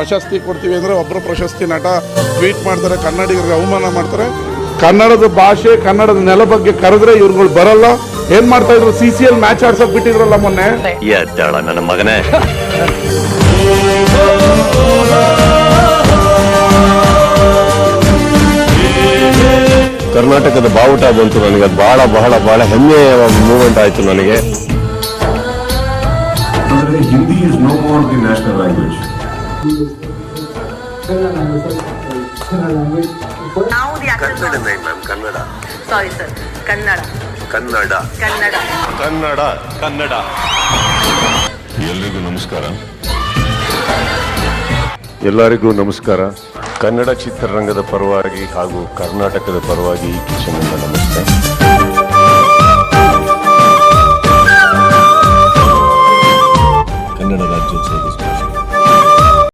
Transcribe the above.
ಪ್ರಶಸ್ತಿ ಕೊಡ್ತೀವಿ ಅಂದರೆ ಒಬ್ಬರು ಪ್ರಶಸ್ತಿ ನಟ ಟ್ವೀಟ್ ಮಾಡ್ತಾರೆ ಕನ್ನಡಿಗರಿಗೆ ಅವಮಾನ ಮಾಡ್ತಾರೆ. ಕನ್ನಡದ ಭಾಷೆ ಕನ್ನಡದ ನೆಲ ಬಗ್ಗೆ ಕರೆದ್ರೆ ಇವ್ರುಗಳು ಬರಲ್ಲ. ಏನ್ ಮಾಡ್ತಾ ಇದ್ರು? ಸಿ ಸಿ ಎಲ್ ಮ್ಯಾಚ್ ಆಡ್ಸಕ್ ಬಿಟ್ಟಿದ್ರಲ್ಲ ಮೊನ್ನೆ? ನನ್ನ ಮಗನೇ. ಕರ್ನಾಟಕದ ಬಾವುಟ ಬಂತು ನನಗೆ. ಅದು ಬಹಳ ಬಹಳ ಬಹಳ ಹೆಮ್ಮೆಯ ಮೂಮೆಂಟ್ ಆಯಿತು ನನಗೆ. Hindi is no more the national language Kannada. Kannada. Kannada. Kannada. ಎಲ್ರಿಗೂ ನಮಸ್ಕಾರ. ಎಲ್ಲರಿಗೂ ನಮಸ್ಕಾರ. ಕನ್ನಡ ಚಿತ್ರರಂಗದ ಪರವಾಗಿ ಹಾಗೂ ಕರ್ನಾಟಕದ ಪರವಾಗಿ ಕಿಶನಿಂದ ನಮಸ್ತೆ. ಕನ್ನಡ ರಾಜ್ಯೋತ್ಸವ